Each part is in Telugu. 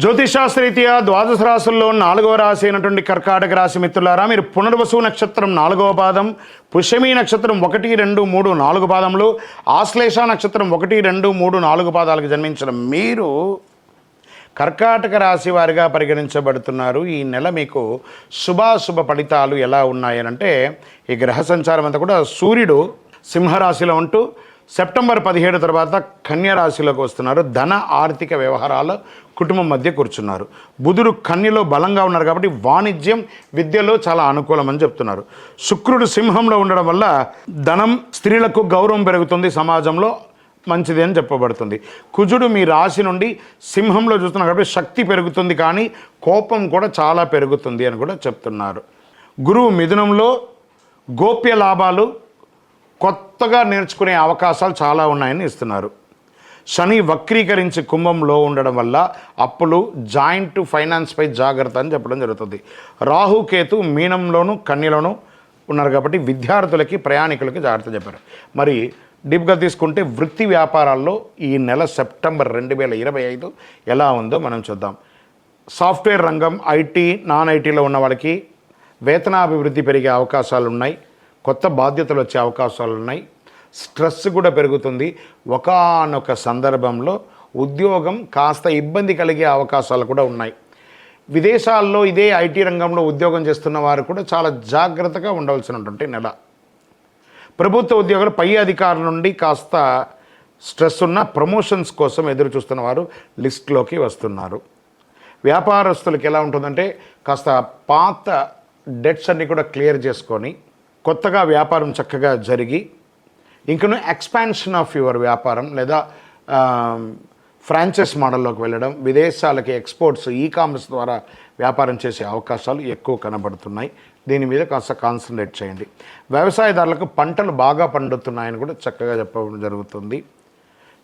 జ్యోతిషాస్త్రీత్యా ద్వాదశ రాశుల్లో నాలుగవ రాశి అయినటువంటి కర్కాటక రాశి మిత్రులారా మీరు పునర్వసు నక్షత్రం నాలుగవ పాదం పుష్యమి నక్షత్రం ఒకటి రెండు మూడు నాలుగు పాదములు ఆశ్లేష నక్షత్రం ఒకటి రెండు మూడు నాలుగు పాదాలకు జన్మించిన మీరు కర్కాటక రాశి వారిగా పరిగణించబడుతున్నారు. ఈ నెల మీకు శుభాశుభ ఫలితాలు ఎలా ఉన్నాయనంటే ఈ గ్రహ సంచారం అంతా కూడా సూర్యుడు సింహరాశిలో ఉంటూ సెప్టెంబర్ పదిహేడు తర్వాత కన్య రాశిలోకి వస్తున్నారు. ధన ఆర్థిక వ్యవహారాలు కుటుంబం మధ్య కూర్చున్నారు. బుధుడు కన్యలో బలంగా ఉన్నారు కాబట్టి వాణిజ్యం విద్యలో చాలా అనుకూలం అని చెప్తున్నారు. శుక్రుడు సింహంలో ఉండడం వల్ల ధనం స్త్రీలకు గౌరవం పెరుగుతుంది సమాజంలో మంచిది అని చెప్పబడుతుంది. కుజుడు మీ రాశి నుండి సింహంలో చూస్తున్నారు కాబట్టి శక్తి పెరుగుతుంది కానీ కోపం కూడా చాలా పెరుగుతుంది అని కూడా చెప్తున్నారు. గురువు మిథునంలో గోప్య లాభాలు కొత్తగా నేర్చుకునే అవకాశాలు చాలా ఉన్నాయని ఇస్తున్నారు. శని వక్రీకరించి కుంభంలో ఉండడం వల్ల అప్పులు జాయింట్ ఫైనాన్స్పై జాగ్రత్త అని చెప్పడం జరుగుతుంది. రాహుకేతు మీనంలోను కన్యలోను ఉన్నారు కాబట్టి విద్యార్థులకి ప్రయాణికులకి జాగ్రత్త చెప్పారు. మరి డీప్గా తీసుకుంటే వృత్తి వ్యాపారాల్లో ఈ నెల సెప్టెంబర్ రెండు వేల ఇరవై ఐదు ఎలా ఉందో మనం చూద్దాం. సాఫ్ట్వేర్ రంగం ఐటీ నాన్ ఐటీలో ఉన్న వాళ్ళకి వేతనాభివృద్ధి పెరిగే అవకాశాలు ఉన్నాయి. కొత్త బాధ్యతలు వచ్చే అవకాశాలు ఉన్నాయి. స్ట్రెస్ కూడా పెరుగుతుంది. ఒకానొక సందర్భంలో ఉద్యోగం కాస్త ఇబ్బంది కలిగే అవకాశాలు కూడా ఉన్నాయి. విదేశాల్లో ఇదే ఐటీ రంగంలో ఉద్యోగం చేస్తున్న వారు కూడా చాలా జాగ్రత్తగా ఉండవలసినటువంటి నెల. ప్రభుత్వ ఉద్యోగులు పై అధికారుల నుండి కాస్త స్ట్రెస్ ఉన్న ప్రమోషన్స్ కోసం ఎదురు చూస్తున్న వారు లిస్ట్లోకి వస్తున్నారు. వ్యాపారస్తులకి ఎలా ఉంటుందంటే కాస్త పాత డెట్స్ అన్ని కూడా క్లియర్ చేసుకొని కొత్తగా వ్యాపారం చక్కగా జరిగి ఇంకను ఎక్స్పాన్షన్ ఆఫ్ యువర్ వ్యాపారం లేదా ఫ్రాంచైజ్ మోడల్లోకి వెళ్ళడం విదేశాలకి ఎక్స్పోర్ట్స్ ఈ కామర్స్ ద్వారా వ్యాపారం చేసే అవకాశాలు ఎక్కువ కనబడుతున్నాయి. దీని మీద కాస్త కాన్సన్ట్రేట్ చేయండి. వ్యవసాయదారులకు పంటలు బాగా పండుతున్నాయని కూడా చక్కగా చెప్పడం జరుగుతుంది.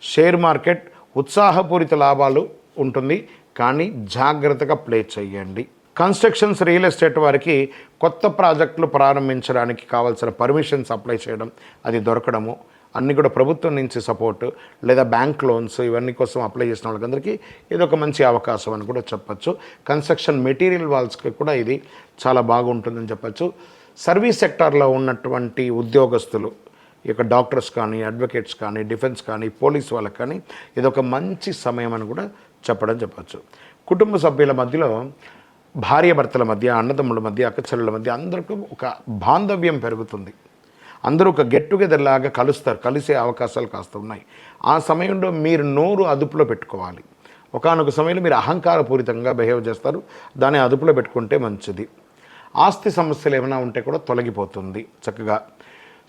షేర్ మార్కెట్ ఉత్సాహపూరిత లాభాలు ఉంటుంది. కానీ జాగ్రత్తగా ప్లే చేయండి. కన్స్ట్రక్షన్స్ రియల్ ఎస్టేట్ వారికి కొత్త ప్రాజెక్టులు ప్రారంభించడానికి కావాల్సిన పర్మిషన్స్ అప్లై చేయడం అది దొరకడము అన్నీ కూడా ప్రభుత్వం నుంచి సపోర్ట్ లేదా బ్యాంక్ లోన్స్ ఇవన్నీ కోసం అప్లై చేసిన వాళ్ళకందరికీ ఇది ఒక మంచి అవకాశం అని కూడా చెప్పచ్చు. కన్స్ట్రక్షన్ మెటీరియల్ వాల్స్కి కూడా ఇది చాలా బాగుంటుందని చెప్పచ్చు. సర్వీస్ సెక్టార్లో ఉన్నటువంటి ఉద్యోగస్తులు ఈ యొక్క డాక్టర్స్ కానీ అడ్వకేట్స్ కానీ డిఫెన్స్ కానీ పోలీస్ వాళ్ళకి కానీ ఇదొక మంచి సమయం అని కూడా చెప్పడం చెప్పచ్చు. కుటుంబ సభ్యుల మధ్యలో భార్యభర్తల మధ్య అన్నదమ్ముల మధ్య అక్కచెల్లెల మధ్య అందరికీ ఒక బాంధవ్యం పెరుగుతుంది. అందరూ ఒక గెట్ టుగెదర్ లాగా కలుస్తారు కలిసే అవకాశాలు కాస్త ఉన్నాయి. ఆ సమయంలో మీరు నోరు అదుపులో పెట్టుకోవాలి. ఒకానొక సమయంలో మీరు అహంకారపూరితంగా బిహేవ్ చేస్తారు దాన్ని అదుపులో పెట్టుకుంటే మంచిది. ఆస్తి సమస్యలు ఏమైనా ఉంటే కూడా తొలగిపోతుంది చక్కగా.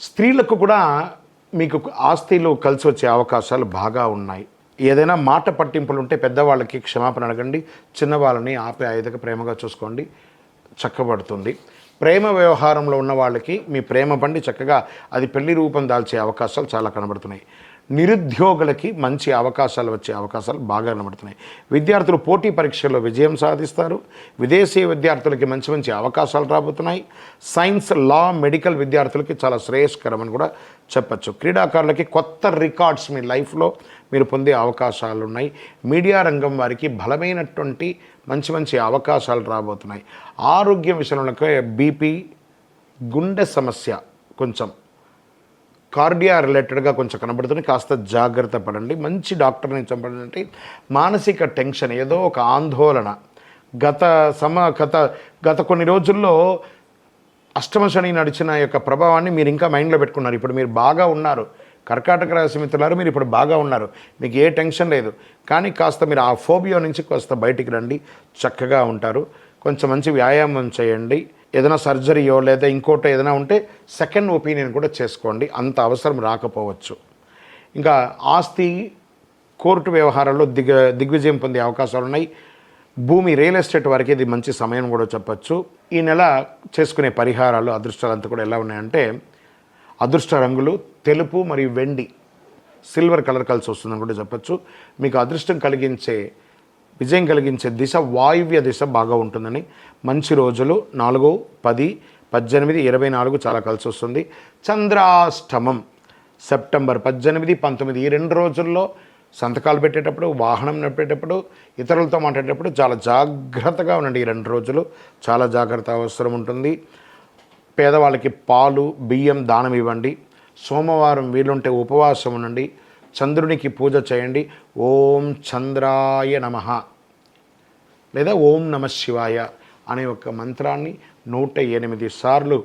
స్త్రీలకు కూడా మీకు ఆస్తిలో కలిసి వచ్చే అవకాశాలు బాగా ఉన్నాయి. ఏదైనా మాట పట్టింపులు ఉంటే పెద్దవాళ్ళకి క్షమాపణ అడగండి. చిన్నవాళ్ళని ఆపే ఆయుధక ప్రేమగా చూసుకోండి. చక్కబడుతుంది. ప్రేమ వ్యవహారంలో ఉన్న వాళ్ళకి మీ ప్రేమ బండి చక్కగా అది పెళ్ళి రూపం దాల్చే అవకాశాలు చాలా కనబడుతున్నాయి. నిరుద్యోగులకి మంచి అవకాశాలు వచ్చే అవకాశాలు బాగా కనబడుతున్నాయి. విద్యార్థులు పోటీ పరీక్షల్లో విజయం సాధిస్తారు. విదేశీ విద్యార్థులకి మంచి మంచి అవకాశాలు రాబోతున్నాయి. సైన్స్ లా మెడికల్ విద్యార్థులకి చాలా శ్రేయస్కరమని కూడా చెప్పచ్చు. క్రీడాకారులకి కొత్త రికార్డ్స్ మీ లైఫ్లో మీరు పొందే అవకాశాలు ఉన్నాయి. మీడియా రంగం వారికి బలమైనటువంటి మంచి మంచి అవకాశాలు రాబోతున్నాయి. ఆరోగ్యం విషయంలో బీపీ గుండె సమస్య కొంచెం కార్డియా రిలేటెడ్గా కొంచెం కనబడుతుంది. కాస్త జాగ్రత్త పడండి. మంచి డాక్టర్ని చంపడంటే మానసిక టెన్షన్ ఏదో ఒక ఆందోళన. గత సమ గత గత కొన్ని రోజుల్లో అష్టమ శని నడిచిన యొక్క ప్రభావాన్ని మీరు ఇంకా మైండ్లో పెట్టుకున్నారు. ఇప్పుడు మీరు బాగా ఉన్నారు. కర్కాటక రాశి మిత్రులారు మీరు ఇప్పుడు బాగా ఉన్నారు. మీకు ఏ టెన్షన్ లేదు. కానీ కాస్త మీరు ఆ ఫోబియో నుంచి కాస్త బయటికి రండి. చక్కగా ఉంటారు. కొంచెం మంచి వ్యాయామం చేయండి. ఏదైనా సర్జరీయో లేదా ఇంకోటో ఏదైనా ఉంటే సెకండ్ ఒపీనియన్ కూడా చేసుకోండి. అంత అవసరం రాకపోవచ్చు. ఇంకా ఆస్తి కోర్టు వ్యవహారాల్లో దిగ దిగ్విజయం పొందే అవకాశాలు ఉన్నాయి. భూమి రియల్ ఎస్టేట్ వరకు ఇది మంచి సమయం కూడా చెప్పచ్చు. ఈ నెల చేసుకునే పరిహారాలు అదృష్టాలంతా కూడా ఎలా ఉన్నాయంటే అదృష్ట రంగులు తెలుపు మరియు వెండి సిల్వర్ కలర్ కలిసి వస్తుందని కూడా చెప్పచ్చు. మీకు అదృష్టం కలిగించే విజయం కలిగించే దిశ వాయువ్య దిశ బాగా ఉంటుందని మంచి రోజులు. నాలుగు పది పద్దెనిమిది ఇరవై నాలుగు చాలా కలిసి వస్తుంది. చంద్రాష్టమం. సెప్టెంబర్ పద్దెనిమిది పంతొమ్మిది ఈ రెండు రోజుల్లో సంతకాలు పెట్టేటప్పుడు వాహనం నడిపేటప్పుడు ఇతరులతో మాట్లాడేటప్పుడు చాలా జాగ్రత్తగా ఉండండి. ఈ రెండు రోజులు చాలా జాగ్రత్త అవసరం ఉంటుంది. పేదవాళ్ళకి పాలు బియ్యం దానం ఇవ్వండి. సోమవారం వీలుంటే ఉపవాసం ఉండండి. చంద్రునికి పూజ చేయండి. ఓం చంద్రాయ నమః లేదా ఓం నమ శివాయ అనే ఒక మంత్రాన్ని నూట ఎనిమిది సార్లు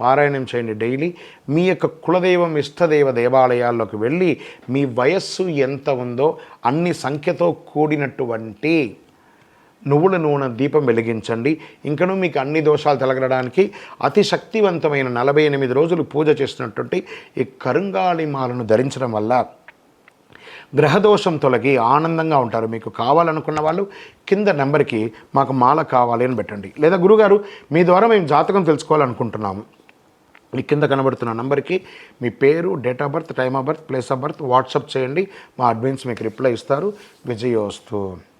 పారాయణం చేయండి డైలీ. మీ యొక్క కులదైవం ఇష్టదైవ దేవాలయాల్లోకి వెళ్ళి మీ వయస్సు ఎంత ఉందో అన్ని సంఖ్యతో కూడినటువంటి నువ్వుల నూనె దీపం వెలిగించండి. ఇంకనూ మీకు అన్ని దోషాలు తొలగడానికి అతి శక్తివంతమైన నలభై ఎనిమిది రోజులు పూజ చేసినటువంటి ఈ కరుంగాళి మాలను ధరించడం వల్ల గ్రహదోషం తొలగి ఆనందంగా ఉంటారు. మీకు కావాలనుకున్న వాళ్ళు కింద నెంబర్కి మాకు మాల కావాలి అని పెట్టండి. లేదా గురుగారు మీ ద్వారా మేము జాతకం తెలుసుకోవాలనుకుంటున్నాము. మీ కింద కనబడుతున్న నంబర్కి మీ పేరు date of birth time of birth place of birth WhatsApp చేయండి. మా అడ్మిన్స్ మీకు రిప్లై ఇస్తారు. విజయోస్తు.